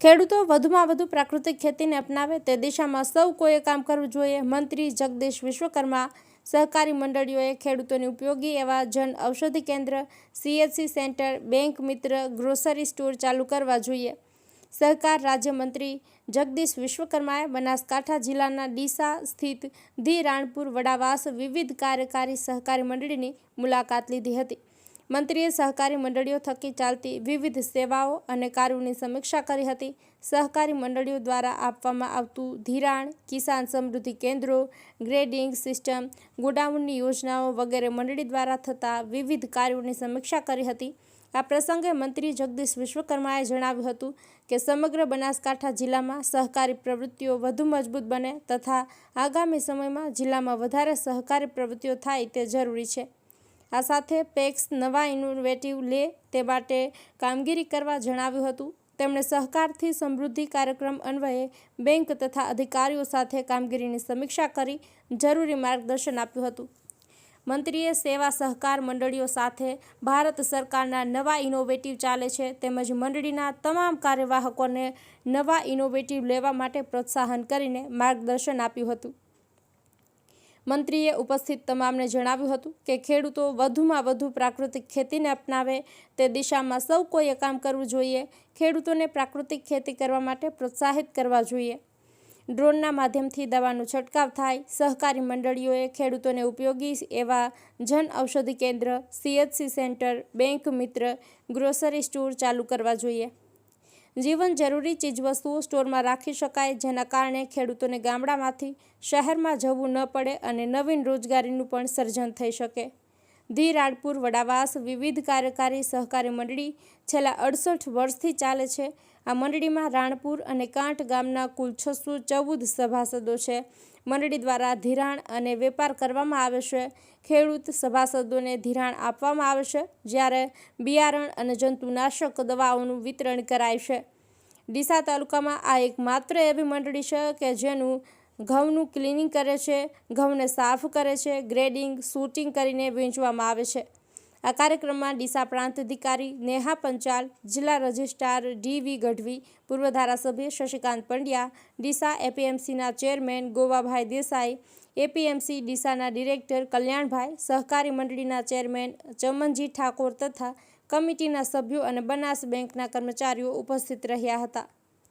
ખેડૂતો વધુમાં વધુ પ્રાકૃતિક ખેતીને અપનાવે તે દિશામાં સૌ કોઈએ કામ કરવું જોઈએ. મંત્રી જગદીશ વિશ્વકર્મા સહકારી મંડળીઓએ ખેડૂતોને ઉપયોગી એવા Jan Aushadhi Kendra CHC centre, bank Mitra, grocery store ચાલુ કરવા જોઈએ. સહકાર રાજ્યમંત્રી જગદીશ વિશ્વકર્માએ બનાસકાંઠા જિલ્લાના ડીસા સ્થિત ધી રાણપુર વડાવાસ વિવિધ કાર્યકારી સહકારી મંડળીની મુલાકાત લીધી હતી. મંત્રીએ સહકારી મંડળીઓ થકી ચાલતી વિવિધ સેવાઓ અને કાર્યોની સમીક્ષા કરી હતી. સહકારી મંડળીઓ દ્વારા આપવામાં આવતું ધિરાણ, કિસાન સમૃદ્ધિ કેન્દ્રો, ગ્રેડિંગ સિસ્ટમ, ગોડાઉનની યોજનાઓ વગેરે મંડળી દ્વારા થતા વિવિધ કાર્યોની સમીક્ષા કરી હતી. આ પ્રસંગે મંત્રી જગદીશ વિશ્વકર્માએ જણાવ્યું હતું કે સમગ્ર બનાસકાંઠા જિલ્લામાં સહકારી પ્રવૃત્તિઓ વધુ મજબૂત બને તથા આગામી સમયમાં જિલ્લામાં વધારે સહકારી પ્રવૃત્તિઓ થાય તે જરૂરી છે. આ સાથે પેક્સ નવા ઇનોવેટિવ લે તે માટે કામગીરી કરવા જણાવ્યું હતું. તેમણે સહકારથી સમૃદ્ધિ કાર્યક્રમ અન્વયે બેંક તથા અધિકારીઓ સાથે કામગીરીની સમીક્ષા કરી જરૂરી માર્ગદર્શન આપ્યું હતું. મંત્રીએ સેવા સહકાર મંડળીઓ સાથે ભારત સરકારના નવા ઇનોવેટિવ ચાલે છે તેમજ મંડળીના તમામ કાર્યવાહકોને નવા ઇનોવેટિવ લેવા માટે પ્રોત્સાહન કરીને માર્ગદર્શન આપ્યું હતું. મંત્રીએ ઉપસ્થિત તમામને જણાવ્યું હતું કે ખેડૂતો વધુમાં વધુ પ્રાકૃતિક ખેતીને અપનાવે તે દિશામાં સૌ કોઈએ કામ કરવું જોઈએ, ખેડૂતોને પ્રાકૃતિક ખેતી કરવા માટે પ્રોત્સાહિત કરવા જોઈએ. ડ્રોનના માધ્યમથી દવાનો છંટકાવ થાય, સહકારી મંડળીઓએ ખેડૂતોને ઉપયોગી એવા Jan Aushadhi Kendra CHC centre, bank Mitra, grocery store ચાલુ કરવા જોઈએ. જીવન જરૂરી ચીજવસ્તુઓ સ્ટોરમાં રાખી શકાય, જેના કારણે ખેડૂતોને ગામડામાંથી, શહેરમાં જવું ન પડે અને નવીન રોજગારીનું પણ સર્જન થઈ શકે. ધી રાણપુર વડાવાસ વિવિધ કાર્યકારી સહકારી મંડળી છેલ્લા અડસઠ વર્ષથી ચાલે છે. આ મંડળીમાં રાણપુર અને કાંઠ ગામના કુલ છસો ચૌદ સભાસદો છે. મંડળી દ્વારા ધિરાણ અને વેપાર કરવામાં આવે છે. ખેડૂત સભાસદોને ધિરાણ આપવામાં આવે છે, જ્યારે બિયારણ અને જંતુનાશક દવાઓનું વિતરણ કરાય છે. ડીસા તાલુકામાં આ એક માત્ર એવી મંડળી છે કે જેનું ઘઉંનું ક્લિનિંગ કરે છે, ઘઉંને સાફ કરે છે, ગ્રેડિંગ, શૂટિંગ કરીને વેચવામાં આવે છે. આ કાર્યક્રમમાં ડીસા પ્રાંત અધિકારી નેહા પંચાલ, જિલ્લા રજિસ્ટ્રાર ડીવી ગઢવી, પૂર્વ ધારાસભ્ય શશિકાંત પંડ્યા, ડીસા એપીએમસીના ચેરમેન ગોવાભાઈ દેસાઈ, એપીએમસી ડીસાના ડિરેક્ટર કલ્યાણભાઈ, સહકારી મંડળીના ચેરમેન ચમનજી ઠાકોર તથા કમિટીના સભ્યો અને બનાસ બેંકના કર્મચારીઓ ઉપસ્થિત રહ્યા હતા.